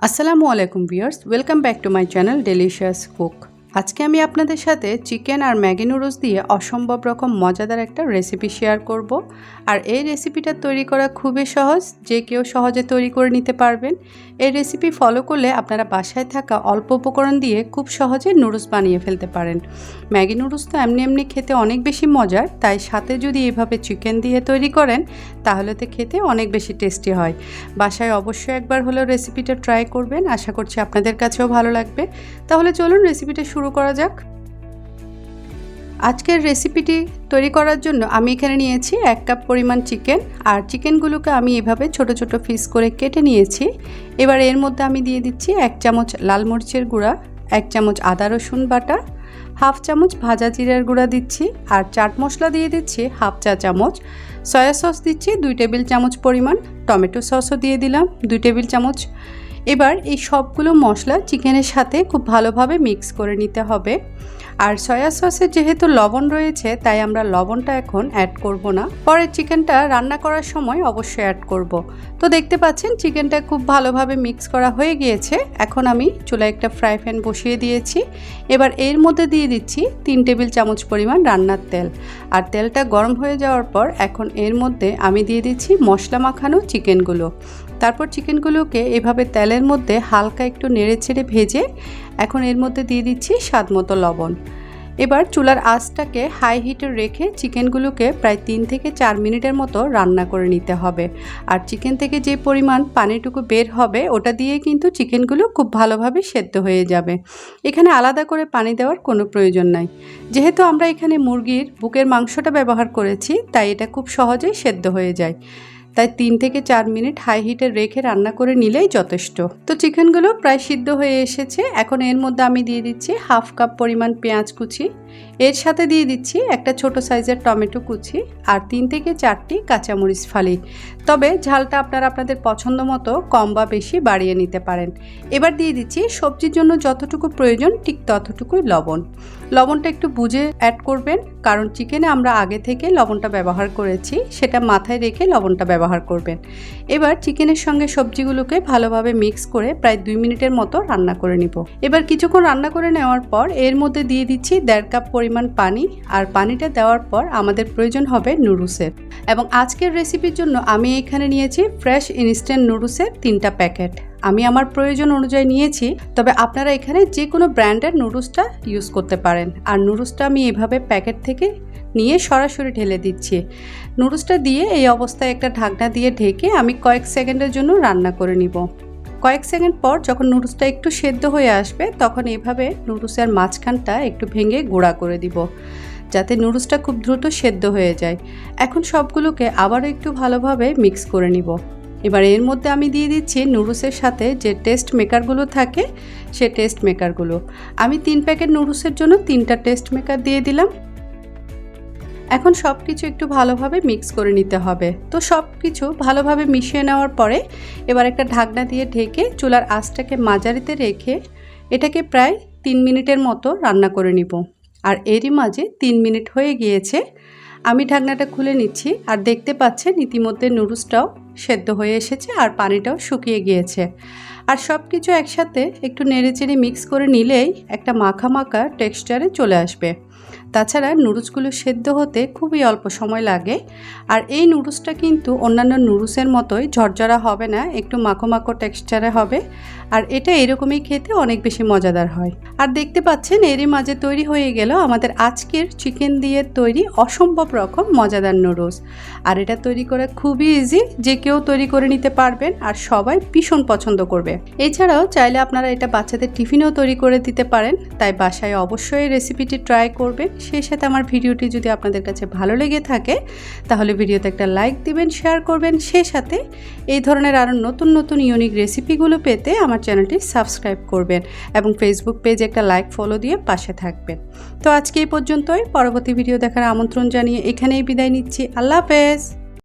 আসসালামু আলাইকুম viewers welcome back to my channel delicious cook আজকে আমি আপনাদের সাথে চিকেন আর ম্যাগি নুডলস দিয়ে অসম্ভব রকম মজাদার একটা রেসিপি শেয়ার করব। আর এই রেসিপিটা তৈরি করা খুবই সহজ, যে কেউ সহজে তৈরি করে নিতে পারবেন। এই রেসিপি ফলো করলে আপনারা বাসায় থাকা অল্প উপকরণ দিয়ে খুব সহজে নুডলস বানিয়ে ফেলতে পারেন। ম্যাগি নুডলস তো এমনি এমনি খেতে অনেক বেশি মজার, তাই সাথে যদি এভাবে চিকেন দিয়ে তৈরি করেন, তাহলে তো খেতে অনেক বেশি টেস্টি হয়। বাসায় অবশ্যই একবার হলেও রেসিপিটা ট্রাই করবেন, আশা করছি আপনাদের কাছেও ভালো লাগবে। তাহলে চলুন রেসিপিটা শুরু করা যাক। আজকের রেসিপিটি তৈরি করার জন্য আমি এখানে নিয়েছি এক কাপ পরিমাণ চিকেন আর চিকেনগুলোকে আমি এভাবে ছোট ছোট পিস করে কেটে নিয়েছি। এবার এর মধ্যে আমি দিয়ে দিচ্ছি এক চামচ লাল মরিচের গুঁড়া, এক চামচ আদা রসুন বাটা, হাফ চামচ ভাজা জিরার গুঁড়া দিচ্ছি, আর চাট মশলা দিয়ে দিচ্ছি হাফ চা চামচ। সয়া সস দিচ্ছি দুই টেবিল চামচ পরিমাণ। টমেটো সসও দিয়ে দিলাম, দুই টেবিল চামচ এবার এই সবগুলো মশলা চিকেনের সাথে খুব ভালোভাবে মিক্স করে নিতে হবে। আর সয়া সসে যেহেতু লবণ রয়েছে, তাই আমরা লবণটা এখন অ্যাড করব না। পরে চিকেনটা রান্না করার সময় অবশ্যই অ্যাড করব। তো দেখতে পাচ্ছেন, চিকেনটা খুব ভালোভাবে মিক্স করা হয়ে গিয়েছে। এখন আমি চুলায় একটা ফ্রাই প্যান বসিয়ে দিয়েছি। এবার এর মধ্যে দিয়ে দিচ্ছি তিন টেবিল চামচ পরিমাণ রান্নার তেল। আর তেলটা গরম হয়ে যাওয়ার পর এখন এর মধ্যে আমি দিয়ে দিচ্ছি মশলা মাখানো চিকেনগুলো। তারপর চিকেনগুলোকে এভাবে তেলের মধ্যে হালকা একটু নেড়ে ছেড়ে ভেজে এখন এর মধ্যে দিয়ে দিচ্ছি স্বাদ মতো লবণ। এবার চুলার আঁচটাকে হাই হিটে রেখে চিকেনগুলোকে প্রায় তিন থেকে চার মিনিটের মতো রান্না করে নিতে হবে। আর চিকেন থেকে যে পরিমাণ পানিটুকু বের হবে, ওটা দিয়ে কিন্তু চিকেনগুলো খুব ভালোভাবে সেদ্ধ হয়ে যাবে। এখানে আলাদা করে পানি দেওয়ার কোনো প্রয়োজন নাই। যেহেতু আমরা এখানে মুরগির বুকের মাংসটা ব্যবহার করেছি, তাই এটা খুব সহজেই সেদ্ধ হয়ে যায়। তাই তিন থেকে চার মিনিট হাই হিটে রেখে রান্না করে নিলেই যথেষ্ট। তো চিকেনগুলো প্রায় সিদ্ধ হয়ে এসেছে। এখন এর মধ্যে আমি দিয়ে দিচ্ছি হাফ কাপ পরিমাণ পেঁয়াজ কুচি এর সাথে দিয়ে দিচ্ছি একটা ছোট সাইজের টমেটো কুচি আর তিন থেকে চারটি কাঁচামরিচ ফালি। তবে ঝালটা আপনারা আপনাদের পছন্দ মতো কম বা বেশি বাড়িয়ে নিতে পারেন। এবার দিয়ে দিচ্ছি সবজির জন্য যতটুকু প্রয়োজন ঠিক ততটুকুই লবণ। লবণটা একটু বুঝে অ্যাড করবেন, কারণ চিকেনে আমরা আগে থেকে লবণটা ব্যবহার করেছি, সেটা মাথায় রেখে লবণটা ব্যবহার করবেন। এবার চিকেনের সঙ্গে সবজিগুলোকে ভালোভাবে মিক্স করে প্রায় দুই মিনিটের মতো রান্না করে নিব। এবার কিছুক্ষণ রান্না করে নেওয়ার পর এর মধ্যে দিয়ে দিচ্ছি দেড় কাপ পরিমাণ পানি আর পানিটা দেওয়ার পর আমাদের প্রয়োজন হবে নুডলসের। এবং আজকের রেসিপির জন্য আমি এখানে নিয়েছি ফ্রেশ ইনস্ট্যান্ট নুডলসের তিনটা প্যাকেট। আমি আমার প্রয়োজন অনুযায়ী নিয়েছি, তবে আপনারা এখানে যে কোনো ব্র্যান্ডের নুডলসটা ইউজ করতে পারেন। আর নুডলসটা আমি এভাবে প্যাকেট থেকে নিয়ে সরাসরি ঢেলে দিচ্ছি। নুডলসটা দিয়ে এই অবস্থায় একটা ঢাকনা দিয়ে ঢেকে আমি কয়েক সেকেন্ডের জন্য রান্না করে নিব। কয়েক সেকেন্ড পর যখন নুডলসটা একটু সেদ্ধ হয়ে আসবে, তখন এভাবে নুডলসের মাঝখানটা একটু ভেঙে গুঁড়া করে দিব, যাতে নুডলসটা খুব দ্রুত সেদ্ধ হয়ে যায়। এখন সবগুলোকে আবারও একটু ভালোভাবে মিক্স করে নিব। এবার এর মধ্যে আমি দিয়ে দিচ্ছি নুডলসের সাথে যে টেস্ট মেকারগুলো থাকে, সে টেস্ট মেকারগুলো। আমি তিন প্যাকেট নুডলসের জন্য তিনটা টেস্ট মেকার দিয়ে দিলাম। এখন সব কিছু একটু ভালোভাবে মিক্স করে নিতে হবে। তো সব কিছু ভালোভাবে মিশিয়ে নেওয়ার পরে এবার একটা ঢাকনা দিয়ে ঢেকে চুলার আঁচটাকে মাঝারিতে রেখে এটাকে প্রায় তিন মিনিটের মতো রান্না করে নিব। আর এরই মাঝে তিন মিনিট হয়ে গিয়েছে, আমি ঢাকনাটা খুলে নিচ্ছি আর দেখতে পাচ্ছেন ইতিমধ্যে নুডলসটাও সেদ্ধ হয়ে এসেছে আর পানিটাও শুকিয়ে গিয়েছে। আর সব কিছু একসাথে একটু নেড়েচেড়ে মিক্স করে নিলেই একটা মাখা মাখা টেক্সচারে চলে আসবে। তাছাড়া নুডলসগুলো সেদ্ধ হতে খুবই অল্প সময় লাগে। আর এই নুডলসটা কিন্তু অন্যান্য নুডলসের মতোই ঝরঝরা হবে না, একটু মাখো মাখো টেক্সচারে হবে। আর এটা এরকমই খেতে অনেক বেশি মজাদার হয়। আর দেখতে পাচ্ছেন, এরই মাঝে তৈরি হয়ে গেল আমাদের আজকের চিকেন দিয়ে তৈরি অসম্ভব রকম মজাদার নুডলস। আর এটা তৈরি করা খুবই ইজি যে কেউ তৈরি করে নিতে পারবেন আর সবাই ভীষণ পছন্দ করবে। এছাড়াও চাইলে আপনারা এটা বাচ্চাদের টিফিনেও তৈরি করে দিতে পারেন, তাই বাসায় অবশ্যই রেসিপিটি ট্রাই করবেন। সেই সাথে আমার ভিডিওটি যদি আপনাদের কাছে ভালো লেগে থাকে, তাহলে ভিডিওতে একটা লাইক দিবেন, শেয়ার করবেন। সেই সাথে এই ধরনের আরও নতুন নতুন ইউনিক রেসিপিগুলো পেতে আমার চ্যানেলটি সাবস্ক্রাইব করবেন এবং ফেসবুক পেজে একটা লাইক ফলো দিয়ে পাশে থাকবেন। তো আজকে এই পর্যন্তই। পরবর্তী ভিডিও দেখার আমন্ত্রণ জানিয়ে এখানেই বিদায় নিচ্ছি। আল্লাহ হাফেজ।